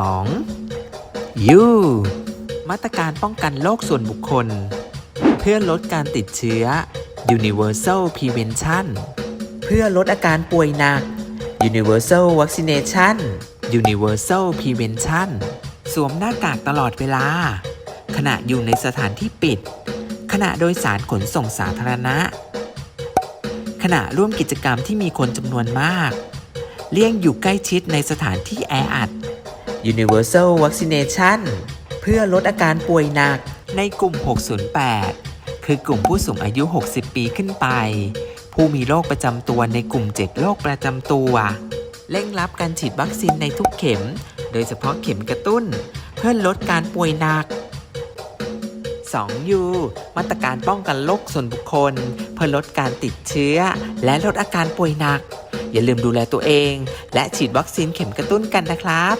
2. U มาตรการป้องกันโรคส่วนบุคคล เพื่อลดการติดเชื้อ Universal Prevention เพื่อลดอาการป่วยหนัก Universal Vaccination Universal Prevention สวมหน้ากากตลอดเวลา ขณะอยู่ในสถานที่ปิด ขณะโดยสารขนส่งสาธารณะ ขณะร่วมกิจกรรมที่มีคนจำนวนมาก เลี่ยงอยู่ใกล้ชิดในสถานที่แออัด Universal Vaccination เพื่อลดอาการป่วยหนักในกลุ่ม 608 คือกลุ่มผู้สูงอายุ 60 ปีขึ้นไป ผู้มีโรคประจำตัวในกลุ่ม 7 โรคประจำตัว เร่งรับการฉีดวัคซีนในทุกเข็ม โดยเฉพาะเข็มกระตุ้น เพื่อลดการป่วยหนัก 2U มาตรการป้องกันโรคส่วนบุคคล เพื่อลดการติดเชื้อ และลดอาการป่วยหนัก อย่าลืมดูแลตัวเอง และฉีดวัคซีนเข็มกระตุ้นกันนะครับ